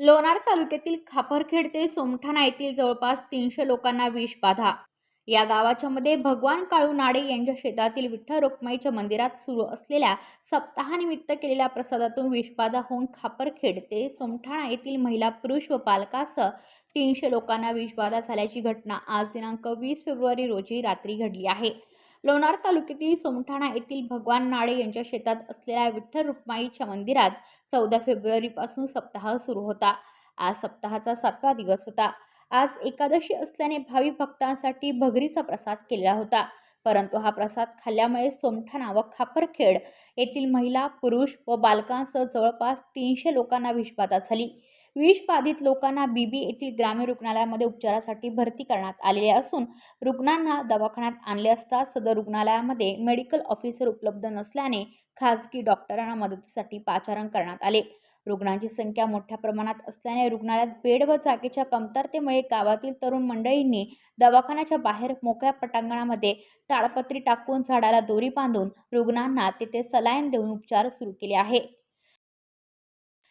लोणार तालुक्यातील खापरखेड ते सोमठाणा येथील जवळपास तीनशे लोकांना विषबाधा या गावाच्या मध्ये भगवान काळू नाडे यांच्या शेतातील विठ्ठल रुक्माईच्या मंदिरात सुरू असलेल्या सप्ताहानिमित्त केलेल्या प्रसादातून विषबाधा होऊन खापरखेड ते सोमठाणा येथील महिला पुरुष व पालकासह तीनशे लोकांना विषबाधा झाल्याची घटना आज दिनांक वीस फेब्रुवारी रोजी रात्री घडली आहे. लोणार तालुक्यातील सोमठाणा येथील भगवान नाडे यांच्या शेतात असलेल्या विठ्ठल रुक्माईच्या मंदिरात चौदा फेब्रुवारीपासून सप्ताह सुरू होता. आज सप्ताहाचा सातवा दिवस होता. आज एकादशी असल्याने भावी भक्तांसाठी भगरीचा प्रसाद केलेला होता. परंतु हा प्रसाद खाल्ल्यामुळे सोमठाणा व खापरखेड येथील महिला पुरुष व बालकांसह जवळपास तीनशे लोकांना विषबाधा झाली. विषबाधित लोकांना बीबी येथील ग्रामीण रुग्णालयामध्ये उपचारासाठी भरती करण्यात आलेले असून रुग्णांना दवाखान्यात आणले असता सदर रुग्णालयामध्ये मेडिकल ऑफिसर उपलब्ध नसल्याने खासगी डॉक्टरांना मदतीसाठी पाचारण करण्यात आले. रुग्णांची संख्या मोठ्या प्रमाणात असल्याने रुग्णालयात बेड व जागेच्या कमतरतेमुळे गावातील तरुण मंडळींनी दवाखान्याच्या बाहेर मोकळ्या पटांगणामध्ये ताडपत्री टाकून झाडाला दोरी बांधून रुग्णांना तेथे सलाईन देऊन उपचार सुरू केले आहे